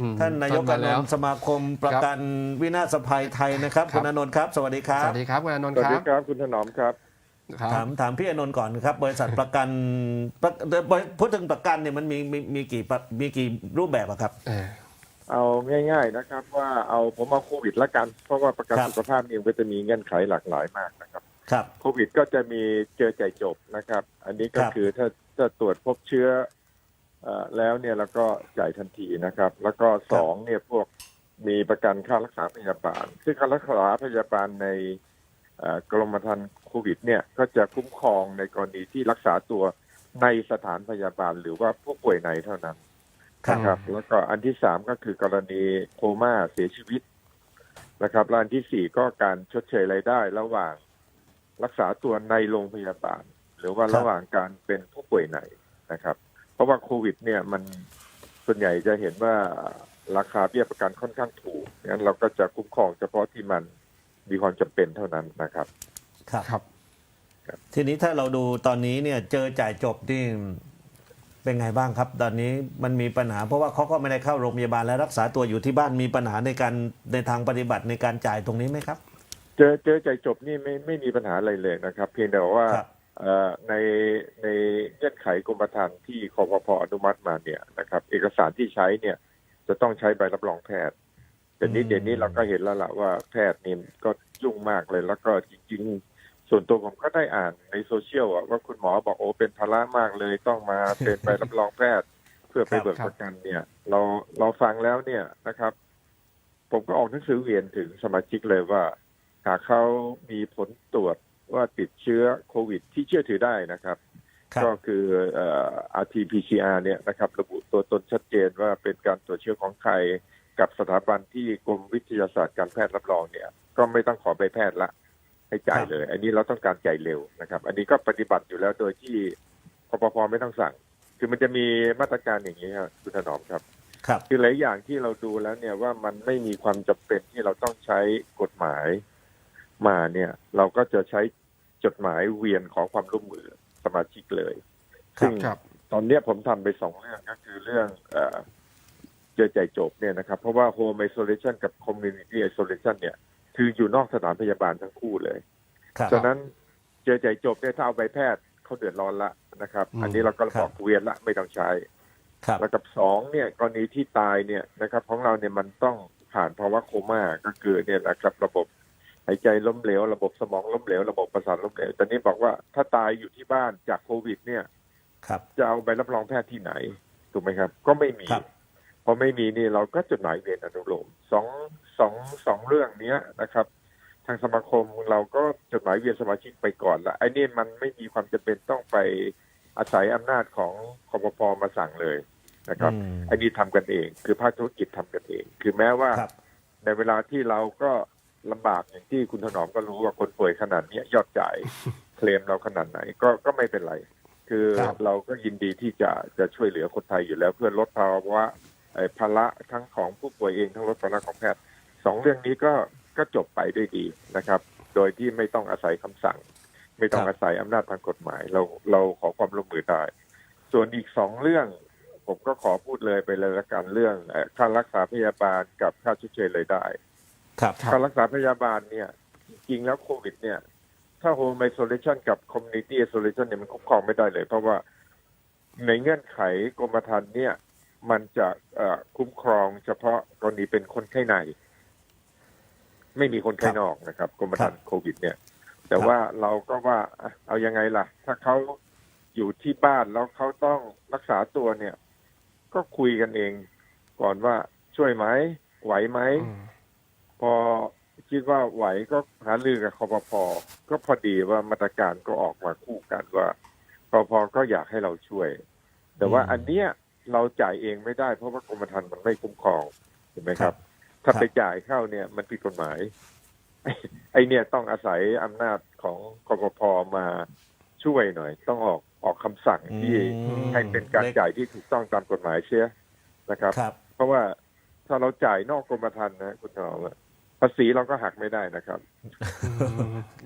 อืมท่านนายกต้อนนมาแล้วนท์สมาคมประกันวินาศภัยไทยนะครับครับคุณอนนท์ครับ สวัสดีครัสบวัสดีครับคุณอานนท์สวัคสรัดีบครับคุณถนอมครับครัถาบมถามพี่อนนท์ก่อนครับ บริษัทประกันประพูดถึงประกันเนี่ยมันมีมีมีกี่ประมีกี่รูปแบบอะครับเออเอาง่าย ๆนะครับ ว่าเอาผมเอาโควิดละกัน เพราะว่าประกันครับสุขภาพนี่มันจะมีเงื่อนไขหลากหลายมากนะครับครับโควิดก็จะมีเจอใจายจบนะครับ อันนี้ก็ครับคือถ้าถ้าตรวจพบเชื้อเอ่อ แล้วเนี่ยแล้วก็จ่ายทันทีนะครับ แล้วก็สองเนี่ยพวกมีประกันค่ารักษาพยาบาล ซึ่งค่ารักษาพยาบาลในเอ่อกรมธรรม์โควิดเนี่ยก็จะคุ้มครองในกรณีที่รักษาตัวในสถานพยาบาล หรือว่าผู้ป่วยในเท่านั้นครับนะครับ แล้วก็อันที่สามก็คือกรณีโคม่าเสียชีวิตนะครับและอันที่สี่ก็การชดเชยรายได้ระหว่างรักษาตัวในโรงพยาบาล หรือว่าครับระหว่างการเป็นผู้ป่วยในนะครับเพ ราะว่าโควิด เนี่ยมันส่วนใหญ่จะเห็นว่าราคาเบี้ยประกันค่อนข้างถูกงั้นเราก็จะคุ้มครองเฉพาะที่มันมีความจำเป็นเท่านั้นนะครับ ครับครับ ทีนี้ถ้าเราดูตอนนี้เนี่ยเจอจ่ายจบนี่เป็นไงบ้างครับ ตอนนี้มันมีปัญหา เพราะว่าเขาก็ไม่ได้เข้าโรงพยาบาลและรักษาตัวอยู่ที่บ้านมีปัญหาในการในทางปฏิบัติในการจ่ายตรงนี้ไหมครับ เจอเจอใจจบนี่ไม่ไม่มีปัญหาอะไรเลยนะครับ เพียงแต่ว่าครับเอ่อ ในในเงื่อนไขกรมธรรม์ที่คอพพอนุมัติมาเนี่ยนะครับ เอกสารที่ใช้เนี่ย จะต้องใช้ใบรับรองแพทย์แต่นี้อืมเดี๋ยวนี้เราก็เห็นแล้วล่ะว่าแพทย์นี่ก็ยุ่งมากเลยแล้วก็จริง ๆ ส่วนตัวผมก็ได้อ่านในโซเชียลอะว่าคุณหมอบอกโอ้เป็นภาระมากเลยต้องมาเป็นใบรับรองแพทย์ เพื่อไปเบิกครับประกันเนี่ย เราเราฟังแล้วเนี่ยนะครับ ผมก็ออกหนังสือเวียนถึงสมาชิกเลยว่าหากเขามีผลตรวจ ว่าติดเชื้อโควิดที่เชื่อถือได้นะครับครับ ก็คือเอ่อ RT-PCR เนี่ยนะครับ ระบุตัวตนชัดเจนว่าเป็นการตรวจเชื้อของใครกับสถาบันที่กรมวิทยาศาสตร์การแพทย์รับรองเนี่ย ก็ไม่ต้องขอใบแพทย์ละให้จ่ายเลย อันนี้เราต้องการจ่ายเร็วนะครับ อันนี้ก็ปฏิบัติอยู่แล้วโดยที่คปพไม่ต้องสั่ง คือมันจะมีมาตรการอย่างนี้ครับคุณถนอมครับครับคือหลายอย่างที่เราดูแล้วเนี่ยว่ามันไม่มีความจำเป็นที่เราต้องใช้กฎหมาย มาเนี่ย เราก็จะใช้จดหมายเวียนขอความร่วมมือสมาชิกเลยครับซึ่งครับตอนเนี้ยผมทำไปสองเรื่องก็คือเรื่องเอ่อเจอใจจบเนี่ยนะครับ เพราะว่า home isolation กับ community isolation เนี่ย คืออยู่นอกสถานพยาบาลทั้งคู่เลยครับฉะนั้นเจอใจจบเนี่ยถ้าเอาใบแพทย์เขาเดือดร้อนละนะครับอืมอันนี้เราก็บอกเวียนละไม่ต้องใช้ครับแล้วกับสองเนี่ยกรณีที่ตายเนี่ยนะครับ ของเราเนี่ยมันต้องผ่านภาวะโคม่าก็คือเนี่ยนะครับ ระบบหายใจล้มเหลว ระบบสมองล้มเหลว ระบบประสาทล้มเหลวตอนนี้บอกว่าถ้าตายอยู่ที่บ้านจากโควิด เนี่ย ครับ จะเอาใบรับรองแพทย์ที่ไหนถูกไหมครับ ก็ไม่มีครับพอไม่มีนี่เราก็จดหมายเวียนอนุโลมสองสองสองเรื่องเนี้ยนะครับ ทางสมาคมเราก็จดหมายเวียนสมาชิกไปก่อนละไอ้นี่มันไม่มีความจำเป็นต้องไปอาศัยอำนาจของคอปพมาสั่งเลยนะครับอืมไอ้นี่ทำกันเอง คือภาคธุรกิจทำกันเอง คือแม้ว่าครับในเวลาที่เราก็ ลำบากอย่างที่คุณถนอมก็รู้ว่าคนป่วยขนาดเนี้ยยอดจ่ายเคลมเราขนาดไหนก็ก็ไม่เป็นไร คือครับเราก็ยินดีที่จะจะช่วยเหลือคนไทยอยู่แล้วเพื่อลดภาวะไอ้ภาระทั้งของผู้ป่วยเองทั้งลดภาระของแพทย์สองเรื่องนี้ก็ก็จบไปด้วยดีนะครับ โดยที่ไม่ต้องอาศัยคำสั่ง ไม่ต้องครับอาศัยอำนาจทางกฎหมาย เราเราขอความร่วมมือได้ส่วนอีกสองเรื่อง ผมก็ขอพูดเลยไปเลยละกันเรื่องเอ่อค่ารักษาพยาบาลกับค่าชดเชยรายได้ ครับครับค่ารักษาพยาบาลเนี่ย จริงๆแล้วโควิด เนี่ย ถ้า home isolation กับ community isolation เนี่ยมันคุ้มครองไม่ได้เลย เพราะว่าในเงื่อนไขกรมธรรม์เนี่ย มันจะเอ่อคุ้มครองเฉพาะกรณีเป็นคนไข้ใน ไม่มีคนไข้นอกนะครับกรมธรรม์โควิด เนี่ย แต่ครับว่าเราก็ว่าอะเอายังไงล่ะ ถ้าเขาอยู่ที่บ้านแล้วเขาต้องรักษาตัวเนี่ย ก็คุยกันเอง ก่อนว่าช่วยไหมไหวไหม อืม พอคิดว่าไหวก็หารือกับคอปพก็พอดีว่ามาตรการก็ออกมาคู่กันว่าคอปพก็อยากให้เราช่วย แต่ว่าอืมอันเนี้ยเราจ่ายเองไม่ได้ เพราะว่ากรมธรรม์มันไม่คุ้มครองถูกไหมครับครับถ้าครับไปจ่ายเข้าเนี่ยมันผิดกฎหมาย ไอเนี่ยต้องอาศัยอำนาจของคอปพมาช่วยหน่อย ต้องออกออกคำสั่งที่อืมให้เป็นการจ่ายที่ถูกต้องตามกฎหมายเสียนะครับครับ เพราะว่าถ้าเราจ่ายนอกกรมธรรม์นะคุณถนอมอะ ภาษีเราก็หักไม่ได้นะครับ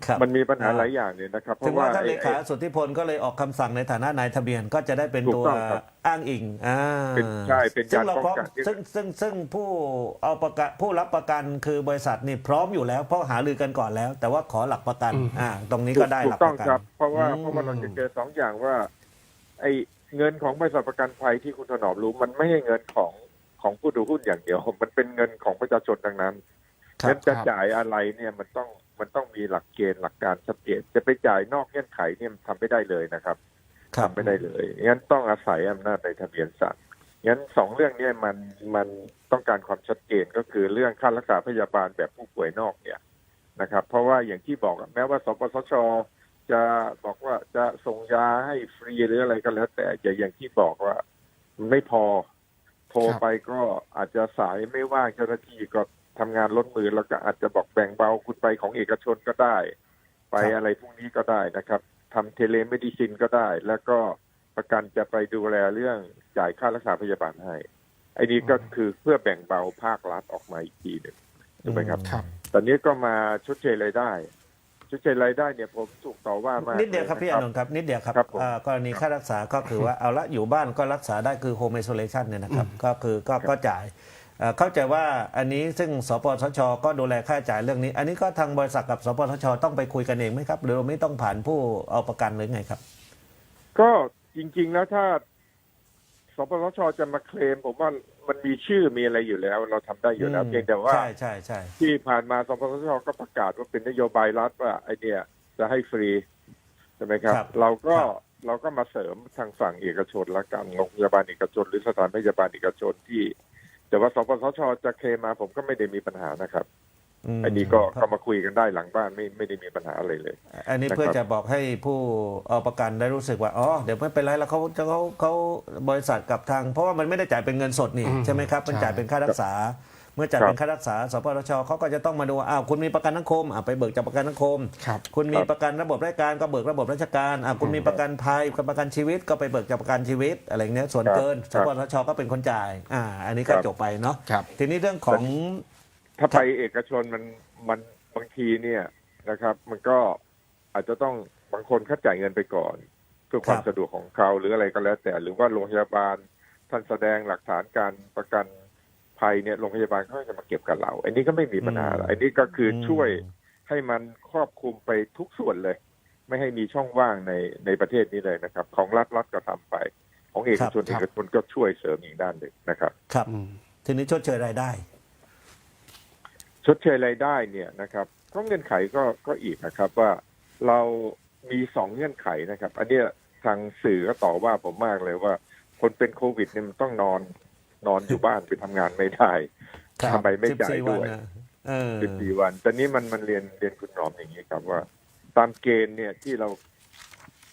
ครับมันมีปัญหาอ่าหลายอย่างเนี่ยนะครับ เพถึงราะว่าว่าท่านเลไอ้ขาไอ้ สุทธิพลก็เลยออกคำสั่งในฐานะนายทะเบียนก็จะได้เป็นถูกตัวต้องครับอ้างอิงอ่าเป็นใช่เป็นซึ่กางรเราป้องพร้อมกันซึ่งซึ่งซึ่งผู้เอาประกันผู้รับประกันคือบริษัทนี่พร้อมอยู่แล้ว เพราะหารือกันก่อนแล้ว แต่ว่าขอหลักประกันอืมอ่าตรงนี้ถูก็กได้ถูหลักกต้อปงระกัน ครับ เพราะว่าอืม เพราะว่าเราจะเจอสองอย่างว่า ไอ้เงินของบริษัทประกันภัยที่คุณถนอมรู้ มันไม่ใช่เงินของของผู้ถือหุ้นอย่างเดียว มันเป็นเงินของประชาชนดังนั้นครับเงินจะครับจ่ายอะไรเนี่ยมันต้องมันต้องมีหลักเกณฑ์หลักการชัดเจนจะไปจ่ายนอกเงื่อนไขเนี่ยมันทำไม่ได้เลยนะครับครับทำไม่ได้เลยงั้นต้องอาศัยอำนาจในทะเบียนสัตว์งั้นสองเรื่องเนี้มันมันต้องการความชัดเจนก็คือเรื่องค่ารักษาพยาบาลแบบผู้ป่วยนอกเนี่ยนะครับ เพราะว่าอย่างที่บอกอะแม้ว่าสปสชจะบอกว่าจะส่งยาให้ฟรีหรืออะไรก็แล้ว แต่อย่าอย่างที่บอกว่ามันไม่พอโทรไปก็อาจจะสายไม่ว่างเจ้าหน้าที่ก็ ทำงานล้นมือแล้วก็อาจจะบอกแบ่งเบาคุณไปของเอกชนก็ได้ ไปครับอะไรพวกนี้ก็ได้นะครับทำเทเลเมดิซินก็ได้ แล้วก็ประกันจะไปดูแลเรื่องจ่ายค่ารักษาพยาบาลให้ไอ้นี้ก็คือเพื่อแบ่งเบาภาครัฐออกมาอีกทีหนึ่งถูกไหมครับครับ ตอนนี้ก็มาชดเชยรายได้ชดเชยรายได้เนี่ยผมถูกต่อว่ามากนิดเดียวครับลพี่อานนท์ครับ นิดเดียวครับครับผมอ่ากรณีค่ารักษาก็คือว่าเอาละอยู่บ้านก็รักษาได้คือโฮม i อ o โ a เลชันเนี่ยนะครับ ก็คือก็ก็จ่าย เอ่อเข้าใจว่าอันนี้ซึ่งสปสช ก็ดูแลค่าใช้จ่ายเรื่องนี้ อันนี้ก็ทางบริษัทกับสปสช ต้องไปคุยกันเองไหมครับ หรือไม่ต้องผ่านผู้เอาประกันหรือไงครับ ก็จริง ๆ แล้วถ้าสปสช จะมาเคลมผมว่ามันมีชื่อมีอะไรอยู่แล้ว เราทำได้อยู่แล้วอืมเพียงแต่ว่าใช่ใช่ใช่ที่ผ่านมาสปสช ก็ประกาศว่าเป็นนโยบายรัฐว่าไอเนี่ยจะให้ฟรีใช่ไหมครับ เราก็เราก็มาเสริมทางฝั่งเอกชนละกันโรงพยาบาลเอกชน หรือสถานพยาบาลเอกชนที่ แต่ว่าสปสชจะเคลมมาผมก็ไม่ได้มีปัญหานะครับมอันนี้ก็ก็มาคุยกันได้หลังบ้านไม่ไม่ได้มีปัญหาอะไรเลย อันนี้นะครับเพื่อจะบอกให้ผู้เอาประกันได้รู้สึกว่าอ๋อเดี๋ยวไม่เป็นไรแล้วเขาจะเขาเขาบริษัทกับทาง เพราะว่ามันไม่ได้จ่ายเป็นเงินสดนี่อืมใช่ไหมครับมันใช่จ่ายเป็นค่ารักษา เมื่อจ่ายครับเป็นค่ารักษาสปสชเขาก็จะต้องมาดูว่าอ้าวคุณมีประกันสังคมอะไปเบิกจากประกันสังคม ครับ คุณมีครับประกันระบบราชการก็เบิกระบบราชการอะคุณมีประกันภัยกับประกันชีวิตก็ไปเบิกจากประกันชีวิตอะไรเงี้ยส่วนครับเกินคสรับปสชก็เป็นคนจ่ายอ่าอันนี้ก็ครับจบไปเนาะครับ ทีนี้เรื่องของถ้าไปเอกชนมันมันบางทีเนี่ยนะครับ มันก็อาจจะต้องบางคนเขาจ่ายเงินไปก่อน เพื่อความครับสะดวกของเขาหรืออะไรก็แล้วแต่หรือว่าโรงพยาบาลท่านแสดงหลักฐานการประกัน ภัยเนี่ยโรงพยาบาลเขาจะมาเก็บกับเรา อันนี้ก็ไม่มีปัญหาอะไรอันนี้ก็คืออมช่วยให้มันครอบคลุมไปทุกส่วนเลย ไม่ให้มีช่องว่างในในประเทศนี้เลยนะครับ ของรัฐรัฐก็ทำไป ของเอกชนครัเอบกชนก็ช่วยเสริมอีกด้านหนึ่งนะครับ ครับอืมทีนี้ชดเชยรายได้ ชดเชยรายได้เนี่ยนะครับก็เงื่อนไขก็ก็อีกนะครับว่าเรามีสองเงื่อนไขนะครับ อันเนี้ยทางสื่อก็ต่อว่าผมมากเลยว่า คนเป็นโควิดเนี่ยมันต้องนอน นอนอยู่บ้านไปทำงานไม่ได้ครับทำไมไม่จ่าย14ด้วยนนะเออสิบสี่วัน แต่นี้มันมันเรียนเรียนคุณหนอมอย่างนี้ครับว่า ตามเกณฑ์เนี่ยที่เรา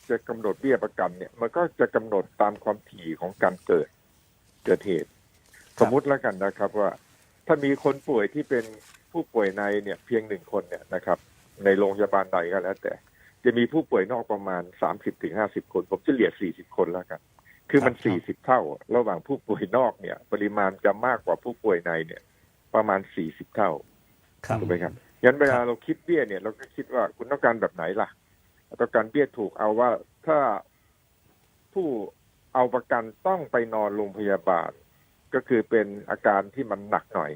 จะกำหนดเบี้ยประกันเนี่ย มันก็จะกำหนดตามความถี่ของการเกิดเกิดเหตุ สมมุติแล้วกันนะครับว่า ถ้ามีคนป่วยที่เป็นผู้ป่วยในเนี่ยเพียงหนึ่งคนเนี่ยนะครับ ในโรงพยาบาลใดก็แล้วแต่ จะมีผู้ป่วยนอกประมาณสามสิบถึงห้าสิบคน ผมจะเหลียสี่สิบคนแล้วกัน คือมันครับสี่สิบเท่า ระหว่างผู้ป่วยนอกเนี่ย ปริมาณจะมากกว่าผู้ป่วยในเนี่ย ประมาณสี่สิบเท่าครับถูกไหมครับงั้นเวลาครับเราคิดเบี้ยเนี่ยเราก็คิดว่าคุณต้องการแบบไหนล่ะต้องการเบี้ยถูกเอาว่าถ้าผู้เอาประกันต้องไปนอนโรงพยาบาล ก็คือเป็นอาการที่มันหนักหน่อย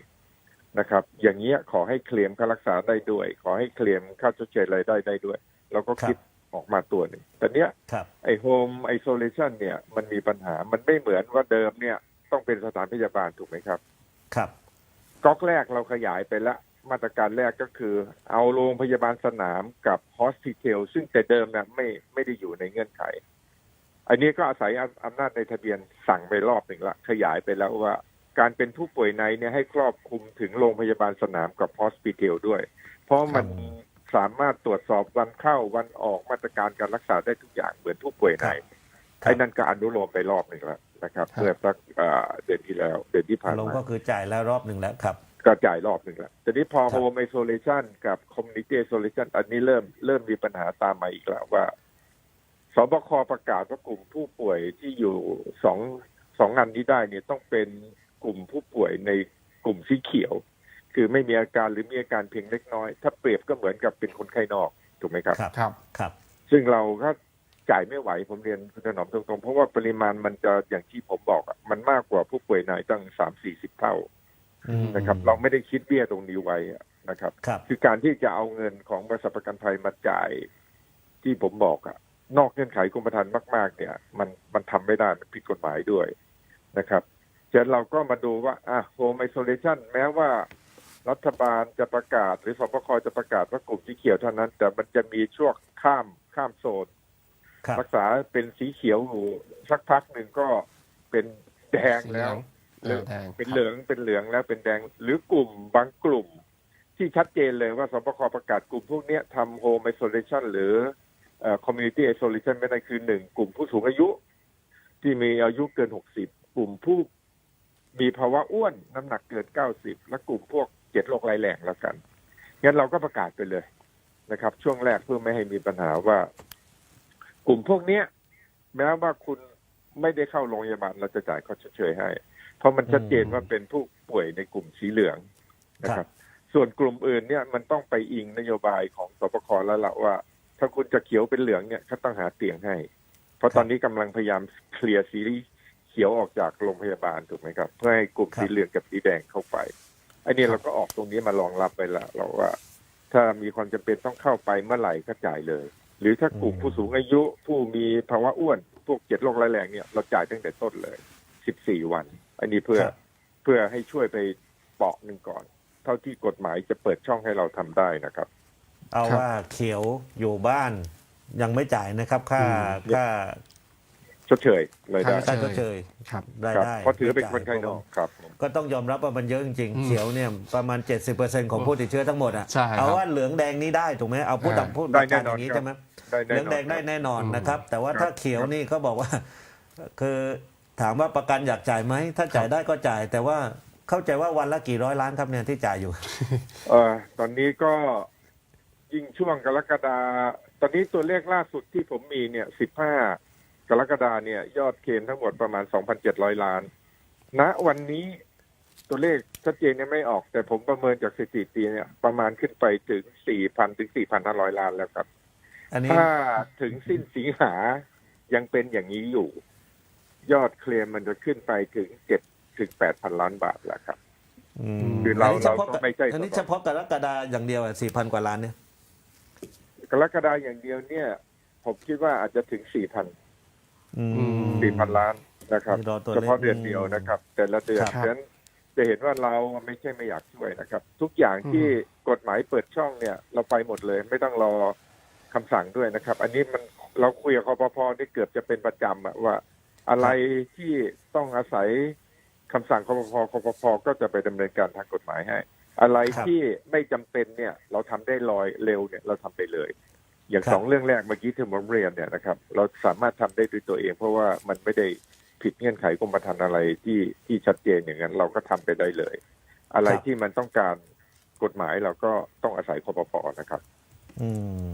นะครับ อย่างเงี้ยขอให้เคลมค่ารักษาได้ด้วย ขอให้เคลมค่าชดเชยรายได้ได้ด้วย เราก็คิด ออกมาตัวหนึ่งแต่เนี้ยครับไอโฮมไอโซเลชันเนี่ยมันมีปัญหา มันไม่เหมือนว่าเดิมเนี่ยต้องเป็นสถานพยาบาลถูกไหมครับ ครับก๊อกแรกเราขยายไปแล้วมาตรการแรกก็คือ เอาโรงพยาบาลสนามกับฮอสพิทอลซึ่งแต่เดิมเนี่ยไม่ไม่ได้อยู่ในเงื่อนไข อันนี้ก็อาศัยอำอำนาจในทะเบียนสั่งไปรอบหนึ่งละ ขยายไปแล้วว่า การเป็นผู้ป่วยในเนี่ยให้ครอบคลุมถึงโรงพยาบาลสนามกับฮอสพิทอลด้วย เพราะมัน สามารถตรวจสอบวันเข้าวันออกมาตรการการรักษาได้ทุกอย่างเหมือนผู้ป่วยในครับไอ้นั่นก็อนุโลมไปรอบหนึ่งแล้วนะครับครับเมื่อสักเอ่อเดือนที่แล้วเดือนที่ผ่านลงมาก็คือจ่ายแล้วรอบหนึ่งแล้วครับก็จ่ายรอบหนึ่งแล้วทีนี้พอครับโฮมไอโซเลชันกับ Community Isolation อันนี้เริ่มเริ่มมีปัญหาตามมาอีกแล้วว่าสบคประกาศว่ากลุ่มผู้ป่วยที่อยู่สองสองงานนี้ได้เนี่ยต้องเป็นกลุ่มผู้ป่วยในกลุ่มสีเขียว คือไม่มีอาการหรือมีอาการเพียงเล็กน้อย ถ้าเปรียบก็เหมือนกับเป็นคนไข้นอกถูกไหมครับครับครับครับ ซึ่งเราก็จ่ายไม่ไหวผมเรียนคุณถนอมตรงๆ เพราะว่าปริมาณมันจะอย่างที่ผมบอกอะมันมากกว่าผู้ป่วยในตั้งสามสี่สิบเท่าอืมนะครับเราไม่ได้คิดเบี้ยตรงนี้ไว้อะนะครับครับคือการที่จะเอาเงินของบริษัทประกันภัยมาจ่ายที่ผมบอกอะนอกเงื่อนไขกรมธรรม์มาก ๆ เนี่ย มันมันทำไม่ได้มันผิดกฎหมายด้วยนะครับฉะนั้นเราก็มาดูว่าอะโฮมไอโซเลชันแม้ว่า รัฐบาลจะประกาศ หรือสบคจะประกาศว่ากลุ่มสีเขียวเท่านั้น แต่มันจะมีช่วงข้ามข้ามโซนครับรักษาเป็นสีเขียวอยู่สักพักหนึ่งก็เป็นแดงแล้วเหลืองแดงเป็นเหลืองเป็นเหลืองแล้วเป็นแดง หรือกลุ่มบางกลุ่ม ที่ชัดเจนเลยว่าสบคประกาศกลุ่มพวกเนี้ยทำโฮมไอโซเลชันหรือคอมมูนิตี้ไอโซเลชันไม่ได้คือหนึ่งกลุ่มผู้สูงอายุ ที่มีอายุเกินหกสิบกลุ่มผู้มีภาวะอ้วนน้ำหนักเกินเก้าสิบและกลุ่มพวก เจ็ดโรคร้ายแรงแล้วกัน งั้นเราก็ประกาศไปเลยนะครับ ช่วงแรกเพื่อไม่ให้มีปัญหาว่า กลุ่มพวกเนี้ย แม้ว่าคุณไม่ได้เข้าโรงพยาบาลเราจะจ่ายค่าชดเชยให้ เพราะมันชัดเจนว่าเป็นผู้ป่วยในกลุ่มสีเหลืองนะคครัรับบส่วนกลุ่มอื่นเนี่ยมันต้องไปอิงนโยบายของสบคแล้วละว่า ถ้าคุณจะเขียวเป็นเหลืองเนี่ยเขาต้องหาเตียงให้ เพราะตอนนี้กำลังพยายามเคลียร์สีเขียวออกจากโรงพยาบาลถูกไหมครับ เพื่อให้กลุ่มครับสีเหลืองกับสีแดงเข้าไป ไอ้นี่เราก็ออกตรงนี้มารองรับไปละเราว่า ถ้ามีความจำเป็นต้องเข้าไปเมื่อไหร่ก็จ่ายเลย หรือถ้ากลุ่มผู้สูงอายุผู้มีภาวะอ้วนพวกเจ็ดโรคร้ายแรงเนี่ยเราจ่ายตั้งแต่ต้นเลยสิบสี่วัน อันนี้เพื่อครับเพื่อให้ช่วยไปเปาะหนึ่งก่อน เท่าที่กฎหมายจะเปิดช่องให้เราทำได้นะครับ เอาครับว่าเขียวอยู่บ้านยังไม่จ่ายนะครับ ค่าอืมค่า ชดเชยเลยได้ค่าค่าชดเชยครับรายครับได้เพราะถือเป็นคนไข้นอกม่จ่ยครับผม ก็ต้องยอมรับว่ามันเยอะจริงอืๆมเขียวเนี่ยประมาณ 70%ของผู้ติดเชื้อทั้งหมดอะใช่ครับเอาว่าเหลืองแดงนี้ได้ถูกไหมเอาพูดอ่าตามพูดได้ตามการแน่นออนย่างนี้ครับ ใช่ไหม ได้เหแน่ลืองนอนแดงได้ครับ แน่นอนอืมนะครับ แต่ว่าครับถ้าเขียวนี่เขาบอกว่า คือถามว่าประกันอยากจ่ายไหม ถ้าจ่ายได้ก็จ่าย แต่ว่าเข้าใจว่าวันละกี่ร้อยล้านครับเนี่ยที่จ่ายอยู่ เออตอนนี้ก็ยิ่งช่วงกรกฎาตอนนี้ตัวเลขล่าสุดที่ผมมีเนี่ยสิบห้า กรกฎาเนี่ย ยอดเคลมทั้งหมดประมาณสองพันเจ็ดร้อยล้านณวันนี้ตัวเลขชัดเจนยังไม่ออก แต่ผมประเมินจากสถิติปีเนี่ยประมาณขึ้นไปถึงสี่พันถึงสี่พันห้าร้อยล้านแล้วครับอันนี้ถ้าถึงสิ้นสิงหายังเป็นอย่างนี้อยู่ ยอดเคลมมันจะขึ้นไปถึงเจ็ดถึงแปดพันล้านบาทแล้วครับอืมคือเรานนี้เฉพาะเราก็ไม่ใช่อันนี้เฉพาะกรกฎาอย่างเดียวสี่พันกว่าล้านเนี่ยกรกฎาอย่างเดียวเนี่ย ผมคิดว่าอาจจะถึงสี่พัน อืม สี่พันล้านนะครับนี่รอตัวเลขเฉพาะเดือนเดียวนะครับ แต่ละเดือนครับ ฉะนั้นจะเห็นว่าเราไม่ใช่ไม่อยากช่วยนะครับ ทุกอย่างที่กฎหมายเปิดช่องเนี่ยเราไปหมดเลย ไม่ต้องรอคำสั่งด้วยนะครับ อันนี้มันเราคุยกับคอปพนี่เกือบจะเป็นประจำอะว่า อะไรที่ต้องอาศัยคำสั่งคอปพคอปพก็จะไปดำเนินการทางกฎหมายให้ อะไรครับ ที่ไม่จำเป็นเนี่ย เราทำได้ลอยเร็วเนี่ยเราทำไปเลย อย่างครับสองเรื่องแรกเมื่อกี้ที่ผมเรียนเนี่ยนะครับ เราสามารถทำได้ด้วยตัวเอง เพราะว่ามันไม่ได้ผิดเงื่อนไขกรมธรรม์อะไรที่ที่ชัดเจนอย่างนั้น เราก็ทำไปได้เลย อะไรครับที่มันต้องการกฎหมายเราก็ต้องอาศัยคอปพนะครับ อืม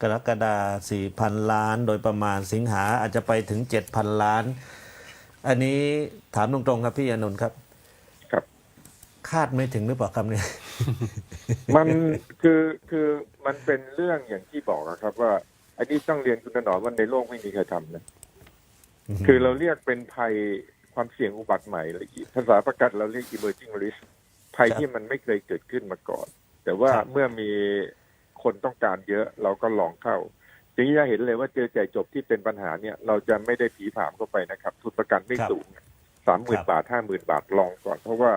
กรกฎาสี่พันล้าน โดยประมาณสิงหาอาจจะไปถึงเจ็ดพันล้าน อันนี้ถามตรงๆครับพี่อานนท์ครับครับ คาดไม่ถึงหรือเปล่าครับเนี่ยมันคือคือมันเป็นเรื่องอย่างที่บอกอะครับ ว่าอันนี้ต้องเรียนคุณถนอมว่าในโลกไม่มีใครทำนะคือเราเรียกเป็นภัยความเสี่ยงอุบัติใหม่เลยภาษาประกันเราเรียก emerging risk ภัยครับที่มันไม่เคยเกิดขึ้นมาก่อน แต่ว่าครับเมื่อมีคนต้องการเยอะเราก็ลองเข้าทีนี้จะเห็นเลยว่าเจอจ่ายจบที่เป็นปัญหาเนี่ย เราจะไม่ได้ผีผามเข้าไปนะครับ ทุนประกันไม่สูงสามหมื่นบาทห้าหมื่นบาทลองก่อน เพราะว่า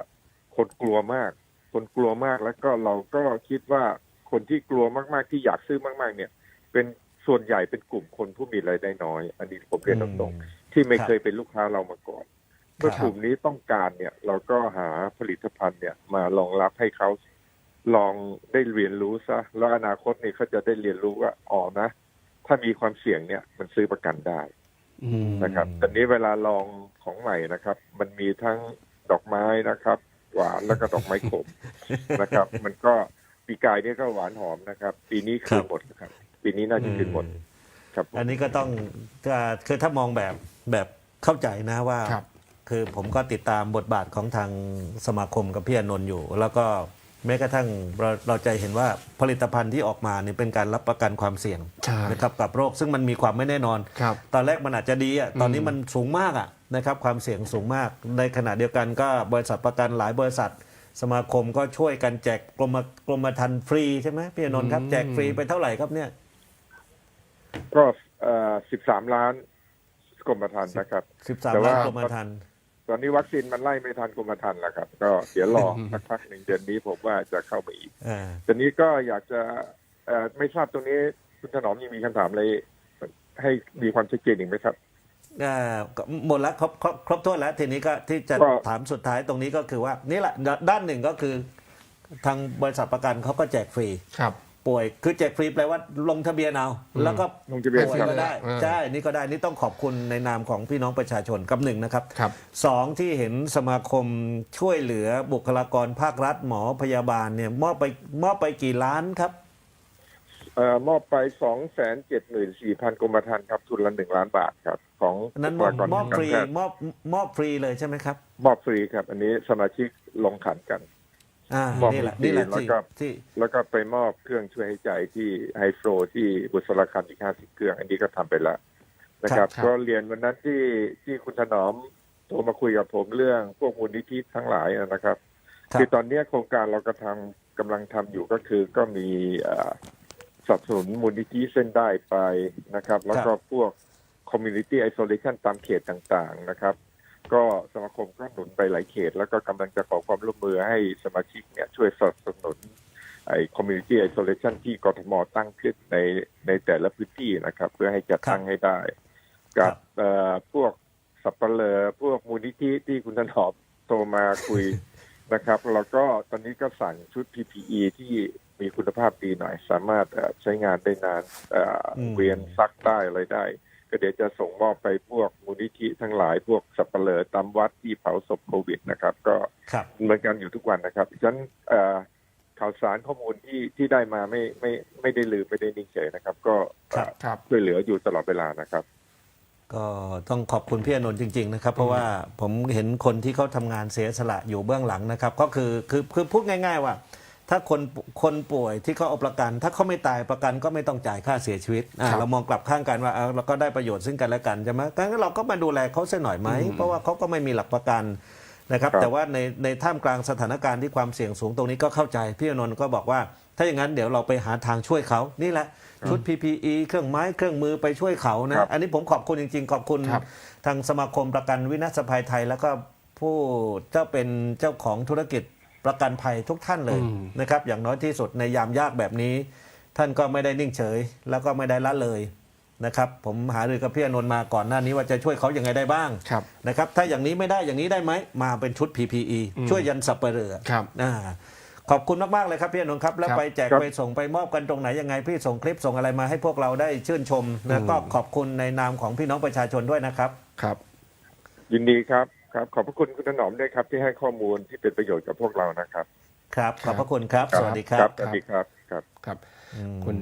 คนกลัวมาก คนกลัวมากแล้วก็เราก็คิดว่าคนที่กลัวมากๆที่อยากซื้อมาก ๆ เนี่ย เป็นส่วนใหญ่เป็นกลุ่มคนผู้มีรายได้น้อย อันนี้ผมเรียนตรงๆที่ไม่ครับเคยเป็นลูกค้าเรามาก่อนเมื่อกลุ่มนี้ต้องการเนี่ย เราก็หาผลิตภัณฑ์เนี่ยมารองรับให้เขาลองได้เรียนรู้ซะแล้วอนาคตเนี่ยเขาจะได้เรียนรู้ว่าอ๋อนะ ถ้ามีความเสี่ยงเนี่ย มันซื้อประกันได้อืมนะครับตอนนี้เวลาลองของใหม่นะครับ มันมีทั้งดอกไม้นะครับ หวานแล้วก็ดอกไม้ขมนะครับ มันก็ปีกายเนี่ยก็หวานหอมนะครับ ปีนี้คืนหมดนะครับ ปีนี้น่าจะคืนหมด ครับผมอันนี้ก็ต้องถ้าคือถ้ามองแบบแบบเข้าใจนะว่าครับคือผมก็ติดตามบทบาทของทางสมาคมกับพี่อานนท์อยู่ แล้วก็ แม้กระทั่งเราเราจะเห็นว่าผลิตภัณฑ์ที่ออกมาเนี่ยเป็นการรับประกันความเสี่ยงใช่นะครับกับโรคซึ่งมันมีความไม่แน่นอน ครับตอนแรกมันอาจจะดีอะตอนนี้อืมมันสูงมากอะนะครับความเสี่ยงสูงมาก ในขณะเดียวกันก็บริษัทประกันหลายบริษัท สมาคมก็ช่วยกันแจกกรมกรมธรรม์ฟรีใช่ไหมพี่อานนท์ครับแจกฟรีไปเท่าไหร่ครับเนี่ย ก็สิบสามล้านกรมธรรม์นะครับ 13แต่ว่าล้านกรมธรรม์ ตอนนี้วัคซีนมันไล่ไม่ทันกรมธรรม์แล้วครับ ก็เดี๋ยวรอสักพักหนึ่งเดือนนี้ผมว่าจะเข้ามาอีกอ่าตอนนี้ก็อยากจะเอ่อไม่ทราบตรงนี้คุณถนอมยังมีคำถามอะไรให้มีความชัดเจนอีกไหมครับอ่าก็หมดแล้วครบครบครบถ้วนแล้ว ทีนี้ก็ที่จะก็ถามสุดท้ายตรงนี้ก็คือว่า นี่แหละดด้านหนึ่งก็คือ ทางบริษัทประกันเขาก็แจกฟรีครับ ป่วยคือแจกฟรีแปลว่าลงทะเบียนเอาอืมแล้วก็ลงทะเบียนป่วยครับก็ได้อ่าใช่ นี่ก็ได้ นี่ต้องขอบคุณในนามของพี่น้องประชาชนกับหนึ่งนะครับครับ สองที่เห็นสมาคมช่วยเหลือบุคลากรภาครัฐหมอพยาบาลเนี่ยมอบไปมอบไปกี่ล้านครับ เอ่อมอบไปสองแสนเจ็ดหมื่นสี่พันกรมธรรม์ครับทุนละหนึ่งล้านบาทครับ ของอันนั้นบุมคอบลากรมอบทางฟรีการแพทย์มอบมอบฟรีเลยใช่ไหมครับ มอบฟรีครับ อันนี้สมาชิกลงขันกัน อ่ามอบนี่แหละฟรีนี่แหละแล้วที่ก็ที่ แล้วก็ไปมอบเครื่องช่วยหายใจที่ไฮโฟรที่บุษราคำอีกห้าสิบเครื่อง อันนี้ก็ทำไปแล้วนะครับครับ ก็เรียนวันนั้นที่ที่คุณถนอมโทรมาคุยกับผมเรื่องพวกมูลนิธิทั้งหลายนะครับ ครับ คือตอนเนี้ยโครงการเราก็ทำกำลังทำอยู่ก็คือก็มีเอ่อสนับสนุนมูลนิธิเส้นได้ไปนะครับ แล้วก็พวก community isolation ตามเขตต่างๆนะครับ ก็สมาคมก็หนุนไปหลายเขต แล้วก็กำลังจะขอความร่วมมือให้สมาชิกเนี่ยช่วยสนับสนุนไอ้ community isolation ที่กทมตั้งขึ้นในในแต่ละพื้นที่นะครับ เพื่อให้จัดตั้งให้ได้ กับเอ่อพวกสับเปลอพวกมูลนิธิที่คุณถนอมโทรมาคุยนะครับ แล้วก็ตอนนี้ก็สั่งชุด PPE ที่มีคุณภาพดีหน่อย สามารถเอ่อใช้งานได้นานเอ่ออมเวียนซักได้อะไรได้ ก็เดี๋ยวจะส่งมอบไปพวกมูลนิธิทั้งหลายพวกสับเปลอตามวัดที่เผาศพโควิดนะครับ ก็ครับดำเนินการอยู่ทุกวันนะครับฉะนั้นเอ่อข่าวสารข้อมูลที่ที่ได้มาไม่ไม่ไม่ได้ลืมไม่ได้นิ่งเฉยนะครับ ก็ครับครับช่วยเหลืออยู่ตลอดเวลานะครับ ก็ต้องขอบคุณพี่อานนท์จริง ๆ นะครับ เพราะว่าผมเห็นคนที่เขาทำงานเสียสละอยู่เบื้องหลังนะครับ ก็คือคือคือพูดง่าย ๆ ว่า ถ้าคนคนป่วยที่เขาเอาประกัน ถ้าเขาไม่ตายประกันก็ไม่ต้องจ่ายค่าเสียชีวิตอ่าครับเรามองกลับข้างกันว่าเอาเราก็ได้ประโยชน์ซึ่งกันและกันใช่ไหมงั้นเราก็มาดูแลเขาเสียหน่อยไหมอืมเพราะว่าเขาก็ไม่มีหลักประกันนะครับ ครับ แต่ว่าในในท่ามกลางสถานการณ์ที่ความเสี่ยงสูงตรงนี้ก็เข้าใจพี่อานนท์ก็บอกว่า ถ้าอย่างนั้นเดี๋ยวเราไปหาทางช่วยเขานี่แหละชุด PPE เครื่องไม้เครื่องมือไปช่วยเขานะครับอันนี้ผมขอบคุณจริง ๆ ขอบคุณ ครับ ทางสมาคมประกันวินาศภัยไทย แล้วก็ผู้เจ้าเป็นเจ้าของธุรกิจ ประกันภัยทุกท่านเลยอืมนะครับอย่างน้อยที่สุดในยามยากแบบนี้ ท่านก็ไม่ได้นิ่งเฉย แล้วก็ไม่ได้ละเลยนะครับผมหารือกับพี่อานนท์มาก่อนหน้านี้ว่าจะช่วยเขาอย่างไงได้บ้างครับนะครับถ้าอย่างนี้ไม่ได้อย่างนี้ได้ไหมมาเป็นชุด PPE อืมช่วยยันสับเปลือครับอ่าขอบคุณมาก ๆ เลยครับพี่อนุนท์ครับ แล้วครับไปแจกครับไปส่งไปมอบกันตรงไหนยังไง พี่ส่งคลิปส่งอะไรมาให้พวกเราได้ชื่นชม แล้วก็อืมขอบคุณในนามของพี่น้องประชาชนด้วยนะครับครับ ยินดีครับ ครับขอบพระคุณคุณถนอมด้วยครับที่ให้ข้อมูลที่เป็นประโยชน์กับพวกเรานะครับ ครับ ขอบพระคุณครับ สวัสดีครัครับบสวัสดีครับ ครับครับอืมคุณ